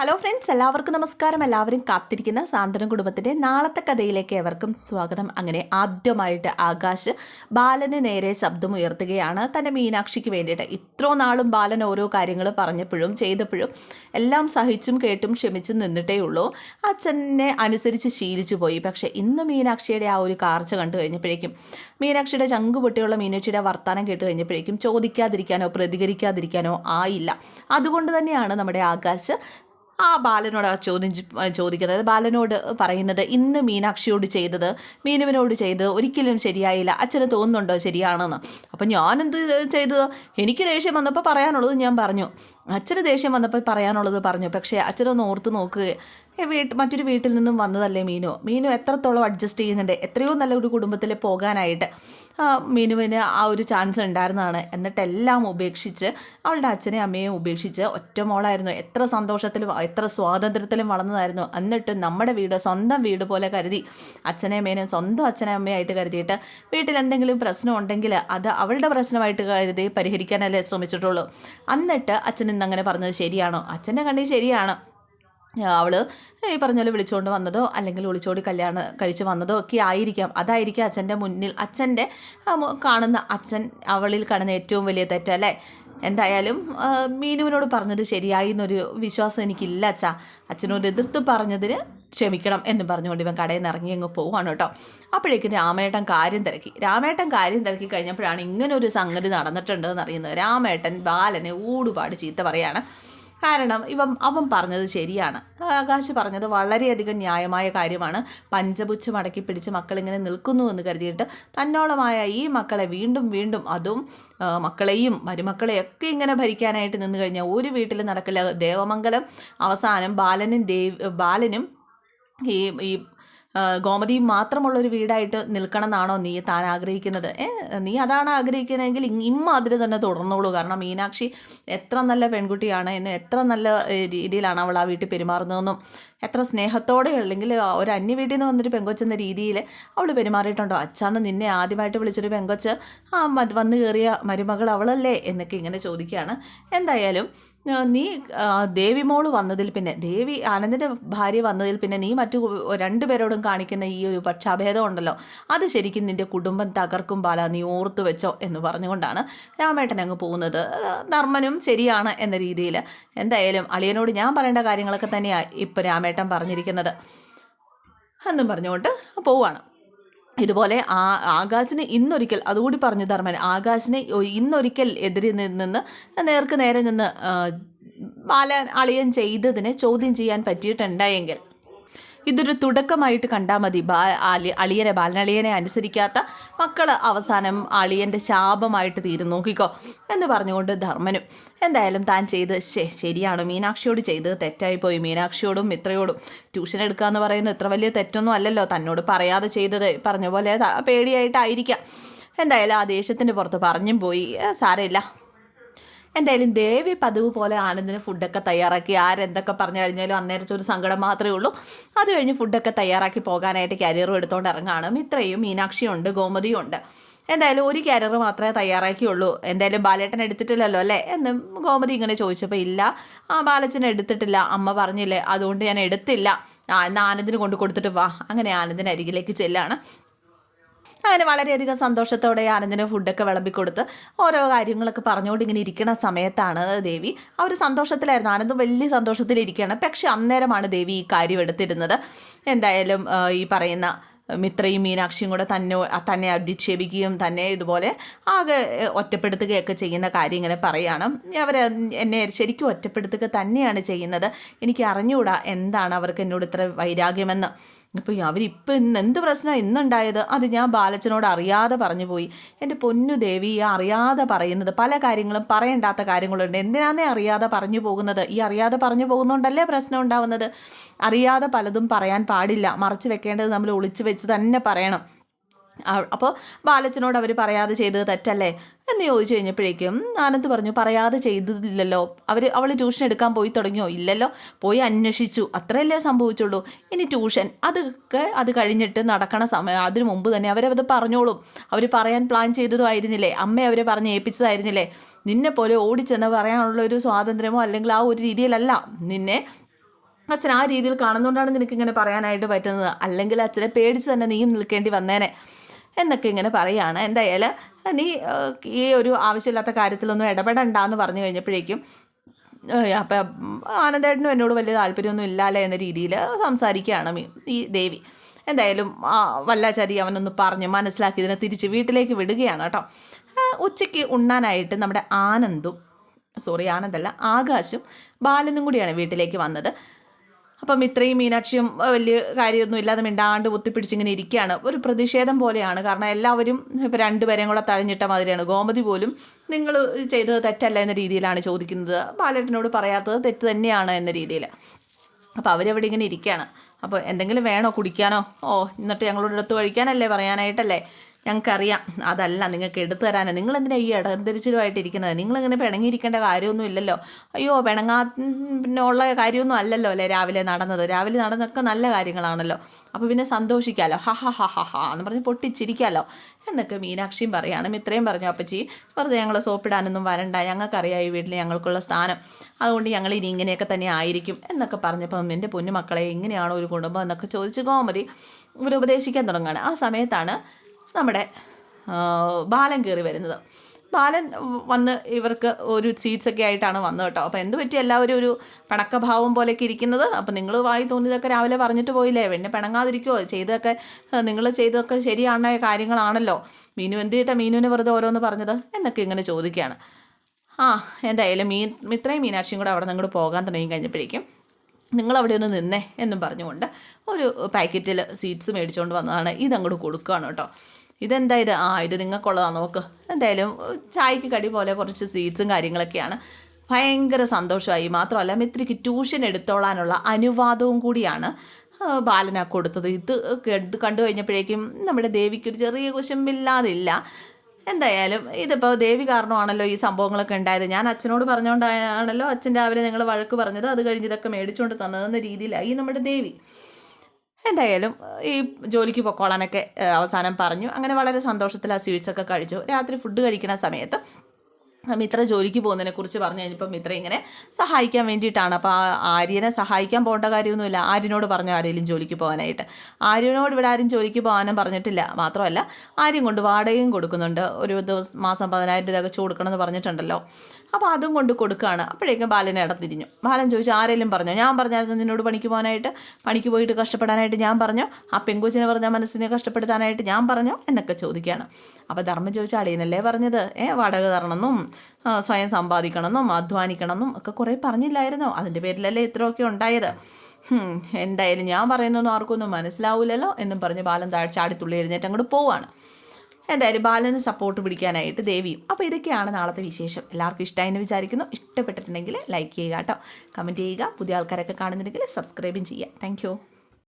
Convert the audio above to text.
Hello friends എല്ലാവർക്കും നമസ്കാരം. എല്ലാവരും കാത്തിരിക്കുന്ന സാന്ത്വനം കുടുംബത്തിന്റെ നാളത്തെ കഥയിലേക്ക് എവർക്കും സ്വാഗതം. അങ്ങനെ ആദ്യമായിട്ട് ആകാശ് ബാലന് നേരെ ശബ്ദം ഉയർത്തുകയാണ്. തന്റെ മീനാക്ഷിക്ക് വേണ്ടിയിട്ട് ഇത്രോ നാളും ബാലൻ ഓരോ കാര്യങ്ങൾ പറഞ്ഞപ്പോഴും ചെയ്തപ്പോഴും എല്ലാം സഹിച്ചും കേട്ടും ക്ഷമിച്ചും നിന്നിട്ടേ ഉള്ളൂ. അച്ഛനെ അനുസരിച്ച് ശീലിച്ചു പോയി. പക്ഷേ ഇന്ന് മീനാക്ഷിയുടെ ആ ഒരു കാർച്ച കണ്ടു കഴിഞ്ഞപ്പോഴേക്കും മീനാക്ഷിയുടെ ചങ്കു പൊട്ടിയുള്ള മീനാക്ഷിയുടെ വർത്തമാനം കേട്ട് കഴിഞ്ഞപ്പോഴേക്കും ചോദിക്കാതിരിക്കാനോ പ്രതികരിക്കാതിരിക്കാനോ ആയില്ല. അതുകൊണ്ട് തന്നെയാണ് നമ്മുടെ ആകാശ് ആ ബാലനോട് ആ ചോദ്യം ചോദിക്കുന്നത്. ബാലനോട് പറയുന്നത് ഇന്ന് മീനാക്ഷിയോട് ചെയ്തത് മീനുവിനോട് ചെയ്തത് ഒരിക്കലും ശരിയായില്ല. അച്ഛന് തോന്നുന്നുണ്ടോ ശരിയാണെന്ന്? അപ്പം ഞാനെന്ത് ചെയ്തത് എനിക്ക് ദേഷ്യം വന്നപ്പോൾ പറയാനുള്ളത് ഞാൻ പറഞ്ഞു. അച്ഛന് ദേഷ്യം വന്നപ്പോൾ പറയാനുള്ളത് പറഞ്ഞു. പക്ഷേ അച്ഛനൊന്ന് ഓർത്ത് നോക്കുക വീട്ട് മറ്റൊരു വീട്ടിൽ നിന്നും വന്നതല്ലേ മീനു? മീനു എത്രത്തോളം അഡ്ജസ്റ്റ് ചെയ്യുന്നുണ്ട്? എത്രയോ നല്ല ഒരു കുടുംബത്തിൽ പോകാനായിട്ട് മീനുവിന് ആ ഒരു ചാൻസ് ഉണ്ടായിരുന്നതാണ്. എന്നിട്ടെല്ലാം ഉപേക്ഷിച്ച് അവളുടെ അച്ഛനെയും അമ്മയെയും ഉപേക്ഷിച്ച് ഒറ്റ മോളായിരുന്നു. എത്ര സന്തോഷത്തിലും എത്ര സ്വാതന്ത്ര്യത്തിലും വളർന്നതായിരുന്നു. എന്നിട്ട് നമ്മുടെ വീട് സ്വന്തം വീട് പോലെ കരുതി അച്ഛനെയും അമ്മേനെയും സ്വന്തം അച്ഛനെയും അമ്മയായിട്ട് കരുതിയിട്ട് വീട്ടിൽ എന്തെങ്കിലും പ്രശ്നം ഉണ്ടെങ്കിൽ അത് അവളുടെ പ്രശ്നമായിട്ട് കരുതി പരിഹരിക്കാനല്ലേ ശ്രമിച്ചിട്ടുള്ളൂ. എന്നിട്ട് അച്ഛൻ ഇന്നങ്ങനെ പറഞ്ഞത് ശരിയാണോ? അച്ഛന്റെ കണ്ണി ശരിയാണ്. അവൾ ഈ പറഞ്ഞ പോലെ വിളിച്ചുകൊണ്ട് വന്നതോ അല്ലെങ്കിൽ ഒളിച്ചോടി കല്യാണം കഴിച്ച് വന്നതോ ഒക്കെ ആയിരിക്കാം. അതായിരിക്കും അച്ഛന്റെ മുന്നിൽ അച്ഛന്റെ കാണുന്ന അച്ഛൻ അവളിൽ കാണുന്ന ഏറ്റവും വലിയ തെറ്റല്ലേ എന്തായാലും മീനുവിനോട് പറഞ്ഞത് ശരിയായി എന്നൊരു വിശ്വാസം എനിക്കില്ല അച്ഛാ. അച്ഛനോട് എതിർത്ത് പറഞ്ഞതിന് ക്ഷമിക്കണം എന്ന് പറഞ്ഞുകൊണ്ട് ഇവൻ കടയിൽ നിന്ന് ഇറങ്ങി അങ്ങ് പോവാണ് കേട്ടോ. അപ്പോഴേക്കും രാമേട്ടൻ കാര്യം തിരക്കി. രാമേട്ടൻ കാര്യം തിരക്കി കഴിഞ്ഞപ്പോഴാണ് ഇങ്ങനൊരു സംഗതി നടന്നിട്ടുണ്ട് എന്ന് അറിയുന്നത്. രാമേട്ടൻ ബാലനെ ഊടുപാട് ചീത്ത പറയാണ്. കാരണം ഇവ അവൻ പറഞ്ഞത് ശരിയാണ്. ആകാശ് പറഞ്ഞത് വളരെയധികം ന്യായമായ കാര്യമാണ്. പഞ്ചപുച്ഛം മടക്കി പിടിച്ച് മക്കളിങ്ങനെ നിൽക്കുന്നു എന്ന് കരുതിയിട്ട് തന്നോളമായ ഈ മക്കളെ വീണ്ടും വീണ്ടും അതും മക്കളെയും മരുമക്കളെയൊക്കെ ഇങ്ങനെ ഭരിക്കാനായിട്ട് നിന്ന് കഴിഞ്ഞാൽ ഒരു വീട്ടിൽ നടക്കില്ല. ദേവമംഗലം അവസാനം ബാലനും ദേവ് ബാലനും ഈ ഈ ആ, ഗോമതിയും മാത്രമുള്ള ഒരു വീടായിട്ട് നിൽക്കണം എന്നാണോ നീ താൻ ആഗ്രഹിക്കുന്നത്? നീ അതാണ് ആഗ്രഹിക്കുന്നതെങ്കിൽ ഇമ്മാതിരി തന്നെ തുടർന്നോളൂ. കാരണം മീനാക്ഷി എത്ര നല്ല പെൺകുട്ടിയാണ് എന്ന് എത്ര നല്ല രീതിയിലാണ് അവൾ ആ വീട്ടിൽ പെരുമാറുന്നതെന്നും എത്ര സ്നേഹത്തോടെ അല്ലെങ്കിൽ ഒരു അന്യ വീട്ടിൽ നിന്ന് വന്നൊരു പെങ്കൊച്ചെന്ന രീതിയിൽ അവൾ പെരുമാറിയിട്ടുണ്ടോ? അച്ഛാന്ന് നിന്നെ ആദ്യമായിട്ട് വിളിച്ചൊരു പെങ്കൊച്ച് ആ വന്നു കയറിയ മരുമകൾ അവളല്ലേ എന്നൊക്കെ ഇങ്ങനെ ചോദിക്കുകയാണ്. എന്തായാലും നീ ദേവി മോൾ വന്നതിൽ പിന്നെ ദേവി ആനന്ദിന്റെ ഭാര്യ വന്നതിൽ പിന്നെ നീ മറ്റു രണ്ടുപേരോടും കാണിക്കുന്ന ഈ ഒരു പക്ഷാഭേദം ഉണ്ടല്ലോ. അത് ശരിക്കും നിന്റെ കുടുംബം തകർക്കും ബാല നീ ഓർത്തു വെച്ചോ എന്ന് പറഞ്ഞുകൊണ്ടാണ് രാമേട്ടൻ അങ്ങ് പോകുന്നത്. ധർമ്മനും ശരിയാണ് എന്ന രീതിയിൽ. എന്തായാലും അളിയനോട് ഞാൻ പറയേണ്ട കാര്യങ്ങളൊക്കെ തന്നെയാണ് ഇപ്പോൾ രാമേട്ടൻ പറഞ്ഞിരിക്കുന്നത്. എന്നും പറഞ്ഞുകൊണ്ട് പോവാണ്. ഇതുപോലെ ആ ആകാശിന് ഇന്നൊരിക്കൽ അതുകൂടി പറഞ്ഞു ധർമ്മൻ ആകാശിനെ ഇന്നൊരിക്കൽ എതിരെ നിന്ന് നേർക്ക് നേരെ നിന്ന് ബാല അളിയൻ ചെയ്തതിനെ ചോദ്യം ചെയ്യാൻ പറ്റിയിട്ടുണ്ടായെങ്കിൽ ഇതൊരു തുടക്കമായിട്ട് കണ്ടാൽ മതി. ബാ അളിയനെ ബാലനളിയനെ അനുസരിക്കാത്ത മക്കൾ അവസാനം അളിയന്റെ ശാപമായിട്ട് തീരും. നോക്കിക്കോ. എന്ന് പറഞ്ഞുകൊണ്ട് ധർമ്മനും എന്തായാലും താൻ ചെയ്ത് ശേ ശരിയാണ്. മീനാക്ഷിയോട് ചെയ്തത് തെറ്റായിപ്പോയി. മീനാക്ഷിയോടും മിത്രയോടും ട്യൂഷൻ എടുക്കുക എന്ന് പറയുന്നത് ഇത്ര വലിയ തെറ്റൊന്നും അല്ലല്ലോ. തന്നോട് പറയാതെ ചെയ്തത് പറഞ്ഞ പോലെ പേടിയായിട്ടായിരിക്കാം. എന്തായാലും ആ ദേഷ്യത്തിന്റെ പുറത്ത് പറഞ്ഞും പോയി. സാരമില്ല. എന്തായാലും ദേവി പതിവ് പോലെ ആനന്ദിന് ഫുഡൊക്കെ തയ്യാറാക്കി ആരെന്തൊക്കെ പറഞ്ഞു കഴിഞ്ഞാലും അന്നേരത്തെ ഒരു സങ്കടം മാത്രമേ ഉള്ളൂ. അത് കഴിഞ്ഞ് ഫുഡൊക്കെ തയ്യാറാക്കി പോകാനായിട്ട് കാരിയറും എടുത്തുകൊണ്ട് ഇറങ്ങാണ്. ഇത്രയും മീനാക്ഷിയുണ്ട് ഗോമതിയുണ്ട് എന്തായാലും ഒരു കാരിയർ മാത്രമേ തയ്യാറാക്കിയുള്ളൂ. എന്തായാലും ബാലേട്ടൻ എടുത്തിട്ടില്ലല്ലോ അല്ലേ? എന്ന് ഗോമതി ഇങ്ങനെ ചോദിച്ചപ്പോൾ ഇല്ല ആ ബാലച്ചൻ എടുത്തിട്ടില്ല. അമ്മ പറഞ്ഞില്ലേ അതുകൊണ്ട് ഞാൻ എടുത്തില്ല. ആ എന്നാൽ ആനന്ദിന് കൊണ്ട് കൊടുത്തിട്ട് വാ. അങ്ങനെ ആനന്ദിന് അരികിലേക്ക് ചെല്ലാണ്. അങ്ങനെ വളരെയധികം സന്തോഷത്തോടെ ആനന്ദിന് ഫുഡൊക്കെ വിളമ്പിക്കൊടുത്ത് ഓരോ കാര്യങ്ങളൊക്കെ പറഞ്ഞുകൊണ്ട് ഇങ്ങനെ ഇരിക്കുന്ന സമയത്താണ് ദേവി. ആ ഒരു സന്തോഷത്തിലായിരുന്നു. ആനന്ദ് വലിയ സന്തോഷത്തിലിരിക്കുകയാണ് പക്ഷെ അന്നേരമാണ് ദേവി ഈ കാര്യം എടുത്തിരുന്നത്. എന്തായാലും ഈ പറയുന്ന മിത്രയും മീനാക്ഷിയും കൂടെ തന്നെ തന്നെ അധിക്ഷേപിക്കുകയും തന്നെ ഇതുപോലെ ആകെ ഒറ്റപ്പെടുത്തുകയൊക്കെ ചെയ്യുന്ന കാര്യം ഇങ്ങനെ പറയുകയാണ് അവർ എന്നെ ശരിക്കും ഒറ്റപ്പെടുത്തുക തന്നെയാണ് ചെയ്യുന്നത്. എനിക്ക് അറിഞ്ഞുകൂടാ എന്താണ് അവർക്ക് എന്നോട് ഇത്ര വൈരാഗ്യമെന്ന്. ഇപ്പോൾ അവരിപ്പോൾ ഇന്ന് എന്ത് പ്രശ്നമാണ് ഇന്നുണ്ടായത്? അത് ഞാൻ ബാലച്ചനോട് അറിയാതെ പറഞ്ഞു പോയി. എന്റെ പൊന്നു ദേവി അറിയാതെ പറയുന്നത് പല കാര്യങ്ങളും പറയണ്ടാത്ത കാര്യങ്ങളുണ്ട്. എന്തിനാന്നേ അറിയാതെ പറഞ്ഞു പോകുന്നത്? ഈ അറിയാതെ പറഞ്ഞു പോകുന്നതുകൊണ്ടല്ലേ പ്രശ്നം ഉണ്ടാവുന്നത്? അറിയാതെ പലതും പറയാൻ പാടില്ല. മറച്ചു വെക്കേണ്ടത് നമ്മൾ ഒളിച്ചു വെച്ച് തന്നെ പറയണം. അപ്പോൾ ബാലച്ചനോട് അവർ പറയാതെ ചെയ്തത് തെറ്റല്ലേ? എന്ന് ചോദിച്ചു കഴിഞ്ഞപ്പോഴേക്കും ആനന്ദ് പറഞ്ഞു പറയാതെ ചെയ്തില്ലല്ലോ അവർ അവൾ ട്യൂഷൻ എടുക്കാൻ പോയി തുടങ്ങിയോ? ഇല്ലല്ലോ. പോയി അന്വേഷിച്ചു. അത്രയല്ലേ സംഭവിച്ചുള്ളൂ. ഇനി ട്യൂഷൻ അതൊക്കെ അത് കഴിഞ്ഞിട്ട് നടക്കണ സമയം അതിനു മുമ്പ് തന്നെ അവരത് പറഞ്ഞോളും. അവർ പറയാൻ പ്ലാൻ ചെയ്തതും ആയിരുന്നില്ലേ? അമ്മ അവരെ പറഞ്ഞ് ഏൽപ്പിച്ചതായിരുന്നില്ലേ? നിന്നെ പോലെ ഓടിച്ചെന്ന് പറയാനുള്ള ഒരു സ്വാതന്ത്ര്യമോ അല്ലെങ്കിൽ ആ ഒരു രീതിയിലല്ല. നിന്നെ അച്ഛൻ ആ രീതിയിൽ കാണുന്നതുകൊണ്ടാണ് നിനക്ക് ഇങ്ങനെ പറയാനായിട്ട് പറ്റുന്നത്. അല്ലെങ്കിൽ അച്ഛനെ പേടിച്ച് തന്നെ നീയും നിൽക്കേണ്ടി വന്നേനെ. എന്നൊക്കെ ഇങ്ങനെ പറയുകയാണ് എന്തായാലും നീ ഈ ഒരു ആവശ്യമില്ലാത്ത കാര്യത്തിലൊന്നും ഇടപെടണ്ടെന്ന് പറഞ്ഞു കഴിഞ്ഞപ്പോഴേക്കും അപ്പം ആനന്ദേട്ടനും എന്നോട് വലിയ താല്പര്യമൊന്നും ഇല്ലാലേ എന്ന രീതിയിൽ സംസാരിക്കുകയാണ് ഈ ദേവി. എന്തായാലും വല്ലാചാരി അവനൊന്ന് പറഞ്ഞ് മനസ്സിലാക്കി ഇതിനെ തിരിച്ച് വീട്ടിലേക്ക് വിടുകയാണ് കേട്ടോ. ഉച്ചയ്ക്ക് ഉണ്ണാനായിട്ട് നമ്മുടെ ആനന്ദും സോറി ആനന്ദല്ല ആകാശും ബാലനും കൂടിയാണ് വീട്ടിലേക്ക് വന്നത്. അപ്പം ഇത്രയും മീനാക്ഷിയും വലിയ കാര്യമൊന്നും ഇല്ലാതെ മിണ്ടാണ്ട് ഒത്തിപ്പിടിച്ചിങ്ങനെ ഇരിക്കുകയാണ്. ഒരു പ്രതിഷേധം പോലെയാണ്. കാരണം എല്ലാവരും ഇപ്പം രണ്ടുപേരെയും കൂടെ തഴഞ്ഞിട്ട മാതിരിയാണ്. ഗോമതി പോലും നിങ്ങൾ ചെയ്തത് തെറ്റല്ല എന്ന രീതിയിലാണ് ചോദിക്കുന്നത്. ബാലേട്ടനോട് പറയാത്തത് തെറ്റ് തന്നെയാണ് എന്ന രീതിയിൽ. അപ്പോൾ അവരവിടെ ഇങ്ങനെ ഇരിക്കുകയാണ്. അപ്പോൾ എന്തെങ്കിലും വേണോ കുടിക്കാനോ? ഓ എന്നിട്ട് ഞങ്ങളോട് എടുത്ത് കഴിക്കാനല്ലേ പറയാനായിട്ടല്ലേ? ഞങ്ങൾക്കറിയാം അതല്ല നിങ്ങൾക്ക് എടുത്തു തരാനാണ് നിങ്ങൾ എന്തിനാ ഈ ഇടംതിരിച്ചിലുമായിട്ട് ഇരിക്കുന്നത് നിങ്ങളിങ്ങനെ പിണങ്ങിയിരിക്കേണ്ട കാര്യമൊന്നും ഇല്ലല്ലോ അയ്യോ പിണങ്ങാ പിന്നെ ഉള്ള കാര്യമൊന്നും അല്ലല്ലോ അല്ലേ രാവിലെ നടന്നത്? രാവിലെ നടന്നൊക്കെ നല്ല കാര്യങ്ങളാണല്ലോ. അപ്പോൾ പിന്നെ സന്തോഷിക്കാമല്ലോ ഹ ഹ ഹ ഹ ഹ എന്ന് പറഞ്ഞ് പൊട്ടിച്ചിരിക്കാമല്ലോ എന്നൊക്കെ മീനാക്ഷിയും പറയുകയാണ് ഇത്രയും പറഞ്ഞു അപ്പച്ചി വെറുതെ ഞങ്ങൾ സോപ്പിടാനൊന്നും വരണ്ട. ഞങ്ങൾക്കറിയാം ഈ വീട്ടിൽ ഞങ്ങൾക്കുള്ള സ്ഥാനം. അതുകൊണ്ട് ഞങ്ങൾ ഇനി ഇങ്ങനെയൊക്കെ തന്നെ ആയിരിക്കും. എന്നൊക്കെ പറഞ്ഞപ്പം എന്റെ പൊന്നുമക്കളെ എങ്ങനെയാണോ ഒരു കുടുംബം? എന്നൊക്കെ ചോദിച്ച് ഗോമതി ഇവർ ഉപദേശിക്കാൻ തുടങ്ങുകയാണ്. ആ സമയത്താണ് നമ്മുടെ ബാലൻ കയറി വരുന്നത്. ബാലൻ വന്ന് ഇവർക്ക് ഒരു സീറ്റ്സ് ഒക്കെ ആയിട്ടാണ് വന്നത് കേട്ടോ. അപ്പോൾ എന്ത് പറ്റി? എല്ലാവരും ഒരു പിണക്കഭാവം പോലെയൊക്കെ ഇരിക്കുന്നത്. അപ്പോൾ നിങ്ങൾ വായി തോന്നിയതൊക്കെ രാവിലെ പറഞ്ഞിട്ട് പോയില്ലേ? പിന്നെ പിണങ്ങാതിരിക്കുമോ ചെയ്തൊക്കെ നിങ്ങൾ ചെയ്തൊക്കെ ശരിയാണ കാര്യങ്ങളാണല്ലോ. മീനു എന്ത് ചെയ്യട്ടെ? മീനുവിന് വെറുതെ ഓരോന്ന് പറഞ്ഞത് എന്നൊക്കെ ഇങ്ങനെ ചോദിക്കുകയാണ്. ആ എന്തായാലും മീൻ ഇത്രയും മീനാക്ഷിയും കൂടെ അവിടെ ഇങ്ങോട്ട് പോകാൻ തുടങ്ങി കഴിഞ്ഞപ്പോഴേക്കും നിങ്ങൾ അവിടെ ഒന്ന് നിന്നേ എന്നും പറഞ്ഞുകൊണ്ട് ഒരു പാക്കറ്റിൽ സീറ്റ്സ് മേടിച്ചുകൊണ്ട് വന്നതാണ്. ഇതങ്ങോട്ട് കൊടുക്കുകയാണ് കേട്ടോ. ഇതെന്താ ഇത് ആ ഇത് നിങ്ങൾക്കുള്ളതാണ് നോക്ക്. എന്തായാലും ചായക്ക് കടി പോലെ കുറച്ച് സ്വീറ്റ്സും കാര്യങ്ങളൊക്കെയാണ്. ഭയങ്കര സന്തോഷമായി. മാത്രമല്ല മിത്രിക്ക് ട്യൂഷൻ എടുത്തോളാനുള്ള അനുവാദവും കൂടിയാണ് ബാലന കൊടുത്തത്. ഇത് കണ്ടു കഴിഞ്ഞപ്പോഴേക്കും നമ്മുടെ ദേവിക്കൊരു ചെറിയ കുശമ്പില്ലാതില്ല. എന്തായാലും ഇതിപ്പോൾ ദേവി കാരണമാണല്ലോ ഈ സംഭവങ്ങളൊക്കെ ഉണ്ടായത്. ഞാൻ അച്ഛനോട് പറഞ്ഞുകൊണ്ടാണല്ലോ അച്ഛൻ രാവിലെ നിങ്ങൾ വഴക്ക് പറഞ്ഞത്. അത് കഴിഞ്ഞ് ഇതൊക്കെ മേടിച്ചുകൊണ്ട് തന്നതെന്ന രീതിയിലായി നമ്മുടെ ദേവി. എന്തായാലും ഈ ജോലിക്ക് പൊക്കോളാനൊക്കെ അവസാനം പറഞ്ഞു. അങ്ങനെ വളരെ സന്തോഷത്തിൽ ആ സ്വീറ്റ്സൊക്കെ കഴിച്ചു. രാത്രി ഫുഡ് കഴിക്കുന്ന സമയത്ത് മിത്ര ജോലിക്ക് പോകുന്നതിനെ കുറിച്ച് പറഞ്ഞു കഴിഞ്ഞപ്പോൾ മിത്ര ഇങ്ങനെ സഹായിക്കാൻ വേണ്ടിയിട്ടാണ്. അപ്പോൾ ആര്യനെ സഹായിക്കാൻ പോകേണ്ട കാര്യമൊന്നുമില്ല. ആര്യനോട് പറഞ്ഞു ആരെങ്കിലും ജോലിക്ക് പോകാനായിട്ട്. ആര്യനോട് ഇവിടെ ആരും ജോലിക്ക് പോകാനും പറഞ്ഞിട്ടില്ല. മാത്രമല്ല ആര്യം കൊണ്ട് വാടകയും കൊടുക്കുന്നുണ്ട്. ഒരു ദിവസം മാസം പതിനായിരം രൂപ തികച്ചു കൊടുക്കണമെന്ന് പറഞ്ഞിട്ടുണ്ടല്ലോ. അപ്പോൾ അതും കൊണ്ട് കൊടുക്കുകയാണ്. അപ്പോഴേക്കും ബാലനെ ഇടത്തിരിഞ്ഞു ബാലൻ ചോദിച്ചു ആരെങ്കിലും പറഞ്ഞു? ഞാൻ പറഞ്ഞായിരുന്നു നിന്നോട് പണിക്ക് പോകാനായിട്ട്. പണിക്ക് പോയിട്ട് കഷ്ടപ്പെടാനായിട്ട് ഞാൻ പറഞ്ഞു? ആ പെങ്കുച്ചിനെ പറഞ്ഞ മനസ്സിനെ കഷ്ടപ്പെടുത്താനായിട്ട് ഞാൻ പറഞ്ഞു? എന്നൊക്കെ ചോദിക്കുകയാണ്. അപ്പോൾ ധർമ്മം ചോദിച്ചാൽ അടിയനല്ലേ പറഞ്ഞത്? ഏ വാടക തരണമെന്നും സ്വയം സമ്പാദിക്കണമെന്നും അധ്വാനിക്കണമെന്നും ഒക്കെ കുറേ പറഞ്ഞില്ലായിരുന്നോ? അതിന്റെ പേരിലല്ലേ ഇത്രയൊക്കെ ഉണ്ടായത്? എന്തായാലും ഞാൻ പറയുന്നൊന്നും ആർക്കൊന്നും മനസ്സിലാവില്ലല്ലോ എന്നും പറഞ്ഞ് ബാലൻ താഴ്ച ആടിത്തുള്ളി എഴുന്നേറ്റ് അങ്ങോട്ട് പോവാണ്. എന്തായാലും ബാലന് സപ്പോർട്ട് പിടിക്കാനായിട്ട് ദേവിയും. അപ്പോൾ ഇതൊക്കെയാണ് നാളത്തെ വിശേഷം. എല്ലാവർക്കും ഇഷ്ടമായി എന്ന് വിചാരിക്കുന്നു. ഇഷ്ടപ്പെട്ടിട്ടുണ്ടെങ്കിൽ ലൈക്ക് ചെയ്യുക കേട്ടോ. കമന്റ് ചെയ്യുക. പുതിയ ആൾക്കാരൊക്കെ കാണുന്നുണ്ടെങ്കിൽ സബ്സ്ക്രൈബും ചെയ്യുക. താങ്ക്